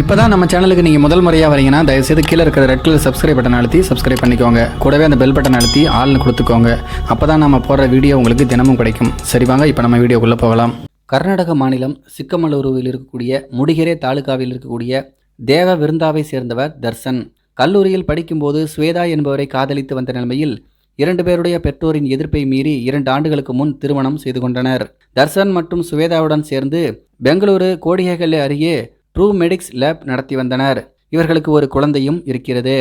இப்போ தான் நம்ம சேனலுக்கு நீங்கள் முதல் முறையாக வரீங்கன்னா தயவுசெய்து கீழே இருக்கிற ரெட் கலர் சப்ஸ்கிரைப் பட்டன் அழுத்தி சப்ஸ்கிரைப் பண்ணிக்கோங்க. கூடவே அந்த பெல் பட்டன் அழுத்தி ஆள்னு கொடுத்துக்கோங்க. அப்போ தான் நம்ம போடுற வீடியோ உங்களுக்கு தினமும் கிடைக்கும். சரி வாங்க இப்போ நம்ம வீடியோக்குள்ளே போகலாம். கர்நாடக மாநிலம் சிக்கமலூருவில் இருக்கக்கூடிய முடிகரே தாலுகாவில் இருக்கக்கூடிய தேவ விருந்தாவை சேர்ந்தவர் தர்சன். கல்லூரியில் படிக்கும்போது ஸ்வேதா என்பவரை காதலித்து வந்த நிலைமையில் இரண்டு பேருடைய பெற்றோரின் எதிர்ப்பை மீறி இரண்டு ஆண்டுகளுக்கு முன் திருமணம் செய்து கொண்டனர். தர்சன் மற்றும் சுவேதாவுடன் சேர்ந்து பெங்களூரு கோடிகைகள் அருகே ட்ரூ மெடிக்ஸ் லேப் நடத்தி வந்தனர். இவர்களுக்கு ஒரு குழந்தையும் இருக்கிறது.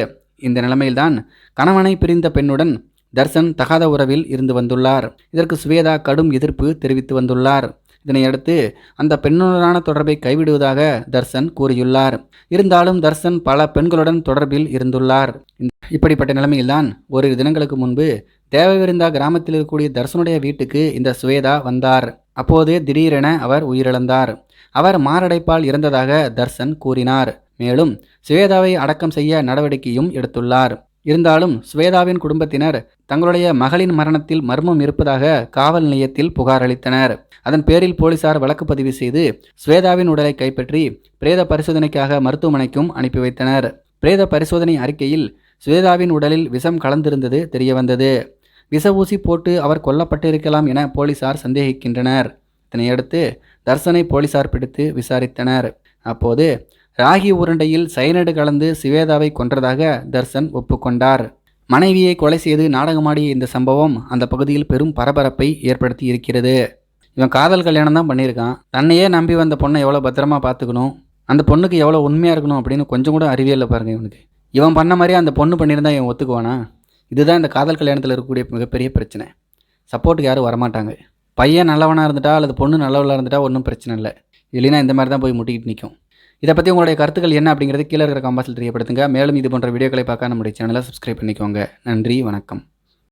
இந்த நிலைமையில்தான் கணவனை பிரிந்த பெண்ணுடன் தர்சன் தகாத உறவில் இருந்து வந்துள்ளார். இதற்கு சுவேதா கடும் எதிர்ப்பு தெரிவித்து வந்துள்ளார். இதனையடுத்து அந்த பெண்ணுடனான தொடர்பை கைவிடுவதாக தர்சன் கூறியுள்ளார். இருந்தாலும் தர்சன் பல பெண்களுடன் தொடர்பில் இருந்துள்ளார். இப்படிப்பட்ட நிலைமையில்தான் ஒரு தினங்களுக்கு முன்பு தேவவிருந்தா கிராமத்தில் இருக்கக்கூடிய தர்சனுடைய வீட்டுக்கு இந்த சுவேதா வந்தார். அப்போது திடீரென அவர் உயிரிழந்தார். அவர் மாரடைப்பால் இறந்ததாக தர்சன் கூறினார். மேலும் சுவேதாவை அடக்கம் செய்ய நடவடிக்கையும் எடுத்துள்ளார். இருந்தாலும் சுவேதாவின் குடும்பத்தினர் தங்களுடைய மகளின் மரணத்தில் மர்மம் இருப்பதாக காவல் நிலையத்தில் புகார் அளித்தனர். அதன் பேரில் போலீசார் வழக்கு பதிவு செய்து சுவேதாவின் உடலை கைப்பற்றி பிரேத பரிசோதனைக்காக மருத்துவமனைக்கும் அனுப்பி வைத்தனர். பிரேத பரிசோதனை அறிக்கையில் சுவேதாவின் உடலில் விஷம் கலந்திருந்தது தெரியவந்தது. விஷ ஊசி போட்டு அவர் கொல்லப்பட்டிருக்கலாம் என போலீசார் சந்தேகிக்கின்றனர். இதனையடுத்து தர்சனை போலீசார் பிடித்து விசாரித்தனர். அப்போது ராகி உருண்டையில் சயனைடு கலந்து சிவேதாவை கொன்றதாக தர்சன் ஒப்புக்கொண்டார். மனைவியை கொலை செய்து நாடகமாடிய இந்த சம்பவம் அந்த பகுதியில் பெரும் பரபரப்பை ஏற்படுத்தி இருக்கிறது. இவன் காதல் கல்யாணம் தான் பண்ணியிருக்கான். தன்னையே நம்பி வந்த பொண்ணை எவ்வளோ பத்திரமா பார்த்துக்கணும்? அந்த பொண்ணுக்கு எவ்வளோ உண்மையாக இருக்கணும் அப்படின்னு கொஞ்சம் கூட அறிவியலில் பாருங்க இவனுக்கு. இவன் பண்ண மாதிரியே அந்த பொண்ணு பண்ணியிருந்தா இவன் ஒத்துக்குவானா? இதுதான் இந்த காதல் கல்யாணத்தில் இருக்கக்கூடிய மிகப்பெரிய பிரச்சனை. சப்போர்ட்டுக்கு யாரும் வரமாட்டாங்க. பையன் நல்லவனாக இருந்துட்டா அல்லது பொண்ணு நல்லவளாக இருந்துட்டா ஒன்றும் பிரச்சனை இல்லை. இல்லைன்னா இந்த மாதிரி தான் போய் முட்டிக்கிட்டு நிற்கும் இதை பற்றி உங்களுடைய கருத்துக்கள் என்ன அப்படிங்கிறது கீழே இருக்கிற கம்பாசில் தெரியப்படுத்துங்க. மேலும் இது போன்ற வீடியோக்களை பார்க்க நம்முடைய சேனலை சப்ஸ்கிரைப் பண்ணிக்கோங்க. நன்றி வணக்கம்.